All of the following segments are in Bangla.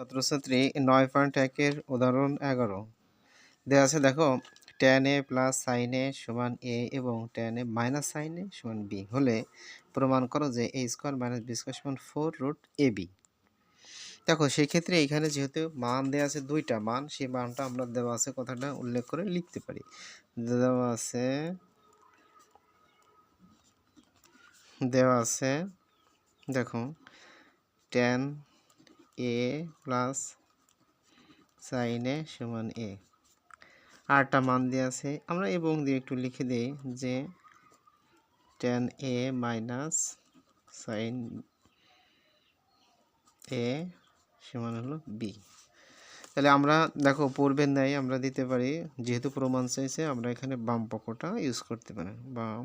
ছাত্রছাত্রী নয় পয়েন্ট একের উদাহরণ এগারো। দেওয়া আছে দেখো tan A plus sine A সমান এ এবং tan A minus sine A সমান বি হলে প্রমাণ করো যে A square minus B square সমান ফোর রুট এ বি দেখো সেই ক্ষেত্রে এখানে যেহেতু মান দেওয়া আছে দুইটা মান, সেই মানটা আমরা দেওয়া আছে কথাটা উল্লেখ করে লিখতে পারি। দেওয়া আছে দেওয়া আছে, দেখো tan A plus sine A সমান এ। আরটা মান দিয়ে আছে। আমরা এবং দিয়ে একটু লিখে দিই যে tan A minus sine A সমান হলো বি তাহলে আমরা, দেখো, পূর্বের ন্যায় আমরা দিতে পারি, যেহেতু প্রমাণ চাইছে, আমরা এখানে বাম পক্ষটা ইউজ করতে পারি। বাম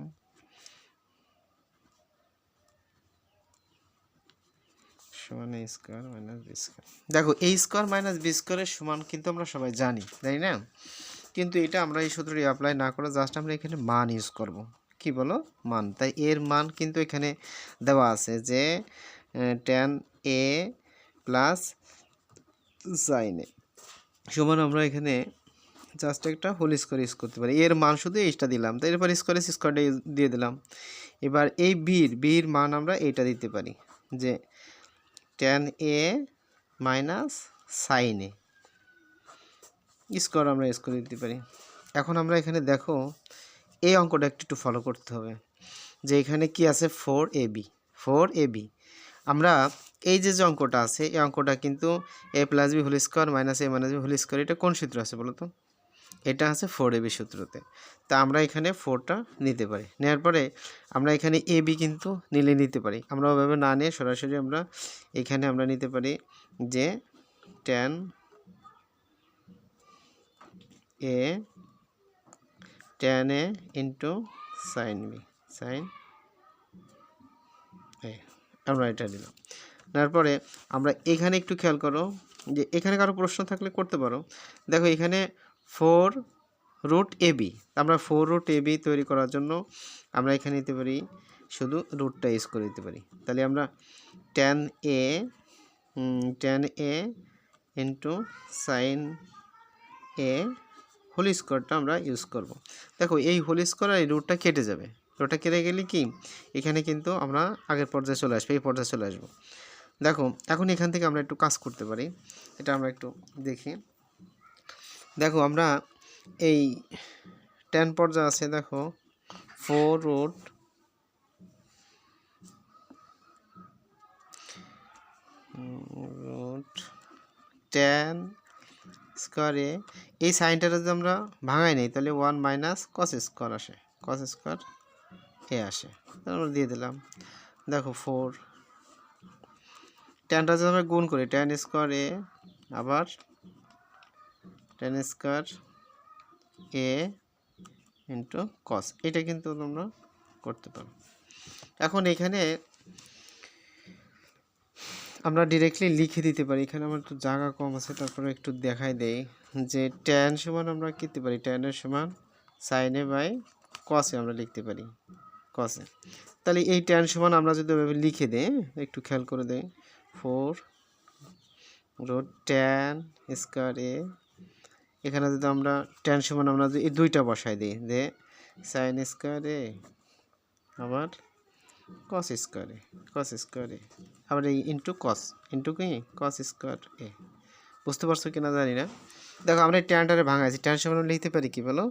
সমান A square minus B square দেখো এ স্কোয়ার মাইনাস বি স্কোয়ারের সমান কিন্তু আমরা সবাই জানি, তাই না? কিন্তু এটা আমরা এই সূত্রটি অ্যাপ্লাই না করে জাস্ট আমরা এখানে মান ইউজ করব। কি বলো? মান। তাই এর মান কিন্তু এখানে দেওয়া আছে যে টেন এ প্লাস সাইন সমান আমরা এখানে জাস্ট একটা হোল স্কোয়ার ইউজ করতে পারি। এর মান শুধু এইটা দিলাম, তাই এরপর স্কোয়ার স্কোয়ারটা দিয়ে দিলাম। এবার এই বির বির মান আমরা এইটা দিতে পারি যে tan A minus sine A square আমরা স্কোয়ার দিতে পারি। এখন আমরা এখানে দেখো এই অঙ্কটা একটু একটু ফলো করতে হবে। যে এখানে কি আছে? Four A B four A B আমরা এই যে যে অঙ্কটা আছে, এই অঙ্কটা কিন্তু A plus B whole square minus A minus B whole square এটা কোন সূত্র আছে বলো তো? এটা আছে ফোর এ বি সূত্রতে। তা আমরা এখানে ফোরটা নিতে পারি। নেওয়ার পরে আমরা এখানে এ বি কিন্তু নিলে নিতে পারি। আমরা ওভাবে না নিয়ে সরাসরি আমরা এখানে আমরা নিতে পারি যে tan A tan A into sine B sine আমরা এটা দিলাম তারপরে আমরা এখানে একটু খেয়াল করো যে এখানে কারও প্রশ্ন থাকলে করতে পারো। দেখো এখানে ফোর রুট এ বি। আমরা ফোর রুট এ বি তৈরি করার জন্য আমরা এখানে নিতে পারি, শুধু রুটটা ইউজ করে দিতে পারি। তাহলে আমরা tan A tan A into sine A whole স্কোয়ারটা আমরা ইউজ করব। দেখো, এই হোল স্কোয়ার এই রুটটা কেটে যাবে। রুটটা কেটে গেলে কি? এখানে কিন্তু আমরা আগের পর্যায়ে চলে আসব, এই পর্যায়ে চলে আসব। দেখো, এখন এখান থেকে আমরা একটু কাজ করতে পারি। এটা আমরা একটু দেখি। দেখো আমরা এই টেন পর্যায়ে আছে, দেখো ফোর রুট রুট টেন স্কোয়ারে এই সাইনটা যদি আমরা ভাঙাই নেই, তাহলে ওয়ান মাইনাস কস স্কোয়ার আসে কস স্কোয়ার এ আসে। আমরা দিয়ে দিলাম, দেখো ফোর টেনটা যদি আমরা গুণ করি টেন স্কোয়ার এ আবার tan square A into cos এটা কিন্তু তোমরা করতে পারো। এখন এখানে আমরা ডিরেক্টলি লিখে দিতে পারি। এখানে আমার একটু জায়গা কম আছে, তারপরে একটু দেখাই দেই যে ট্যান সমান আমরা কিনতে পারি। ট্যানের সমান সাইনে বাই কসে আমরা লিখতে পারি। কসে তাহলে এই ট্যান সমান আমরা যদি ওইভাবে লিখে দিই, একটু খেয়াল করে দিই। Four root tan square A এখানে যদি আমরা ট্যান সমান আমরা এই দুইটা বসাই দিই দে সাইন স্কোয়ার আবার কস স্কোয়ারে কস স্কোয়ারে আবার এই ইন্টু কস ইন্টু কি? Cos square A. বুঝতে পারছ কিনা জানি না। দেখো, আমরা এই ট্যানটারে ভাঙাইছি। ট্যান সমান লিখতে পারি কি বলো?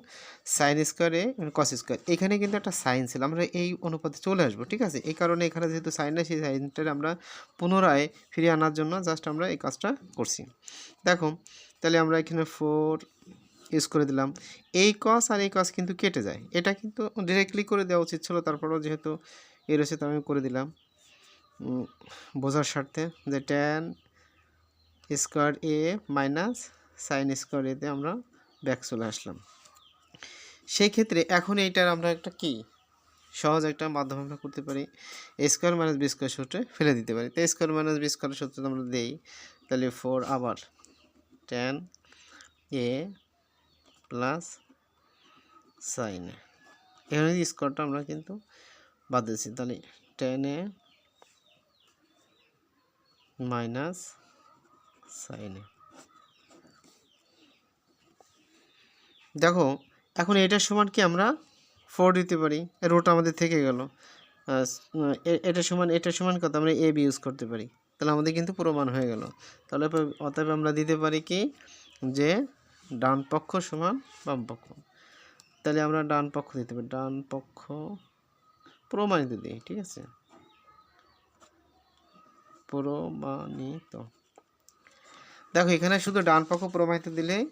সাইন স্কোয়ারে কস স্কোয়ার এখানে কিন্তু একটা সাইন ছিল। আমরা এই অনুপাতে চলে আসব, ঠিক আছে? এই কারণে এখানে যেহেতু সাইন নেই, সেই সাইনটারে আমরা পুনরায় ফিরিয়ে আনার জন্য জাস্ট আমরা এই কাজটা করছি। দেখো তাহলে আমরা এখানে ফোর ইউজ করে দিলাম। এই কস আর এই কস কিন্তু কেটে যায়। এটা কিন্তু ডিরেক্টলি করে দেওয়া উচিত ছিল, তারপরেও যেহেতু এর রয়েছে আমি করে দিলাম। বোঝার স্বার্থে যে tan square A minus sine square এতে আমরা ব্যাক চলে আসলাম। সেই ক্ষেত্রে এখন এইটার আমরা একটা কি? সহজ একটা মাধ্যম আমরা করতে পারি। A square minus B square সূত্রে ফেলে দিতে পারি। তো স্কোয়ার মাইনাস বি স্কোয়ার সূত্রে আমরা দিই। তাহলে ফোর আবার টেন এ প্লাস সাইন এখানে স্কোয়ারটা আমরা কিন্তু বাদ দিচ্ছি তাহলে টেন এ মাইনাস সাইনে দেখো, এখন এটার সমান কি আমরা ফোর দিতে পারি? রোটা আমাদের থেকে গেল। এটার সমান, এটা সমান কত? আমরা এ বি ইউজ করতে পারি। তাহলে আমাদের কিন্তু প্রমাণ হয়ে গেল। তাহলে অতএব আমরা দিতে পারি কি? যে ডান পক্ষ সমান বাম পক্ষ। তাহলে আমরা ডান পক্ষ দিতে পারি। ডান পক্ষ প্রমাণিত দিই ঠিক আছে? প্রমাণিত। দেখো, এখানে শুধু ডান পক্ষ প্রমাণিত দিলেই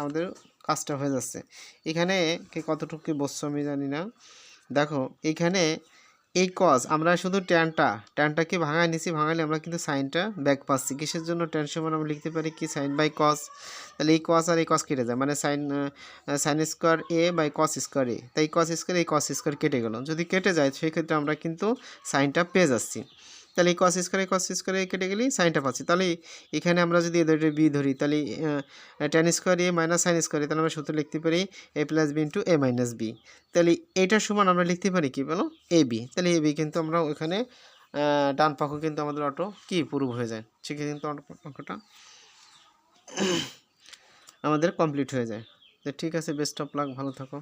আমাদের কাজটা হয়ে যাচ্ছে। এখানে কে কতটুকু বসছো আমি জানি না। দেখো, এখানে এই কজ আমরা শুধু ট্যানটা ট্যানটাকে ভাঙায় নিছি? ভাঙালে আমরা কিন্তু সাইনটা ব্যাক পাচ্ছি। কিসের জন্য ট্যান সময় আমরা লিখতে পারি কি? সাইন বাই কস তাহলে এই কস আর এই কস কেটে যায়। মানে sine sine square A by cos square A তাই কস স্কোয়ার এই কস স্কোয়ার কেটে গেল। যদি কেটে যায়, সেক্ষেত্রে আমরা কিন্তু সাইনটা পেয়ে যাচ্ছি। তাহলে এই কস স্কোয়ার কস স্কোয়ার কেটে গেলেই সাইনটা পাচ্ছি। তাহলে এখানে আমরা যদি এদের বি ধরি, তাহলে tan square A minus sine square তাহলে আমরা সূত্র লিখতে পারি A plus B into A minus B তাহলে এইটার সমান আমরা লিখতে পারি কি বলো? এ বি তাহলে এ বি কিন্তু আমরা ওখানে ডান পক্ষ কিন্তু আমাদের অটো কি প্রুভ হয়ে যায়? সেক্ষেত্রে কিন্তু অঙ্কটা আমাদের কমপ্লিট হয়ে যায়। ঠিক আছে বেস্ট অফ লাক ভালো থাকো।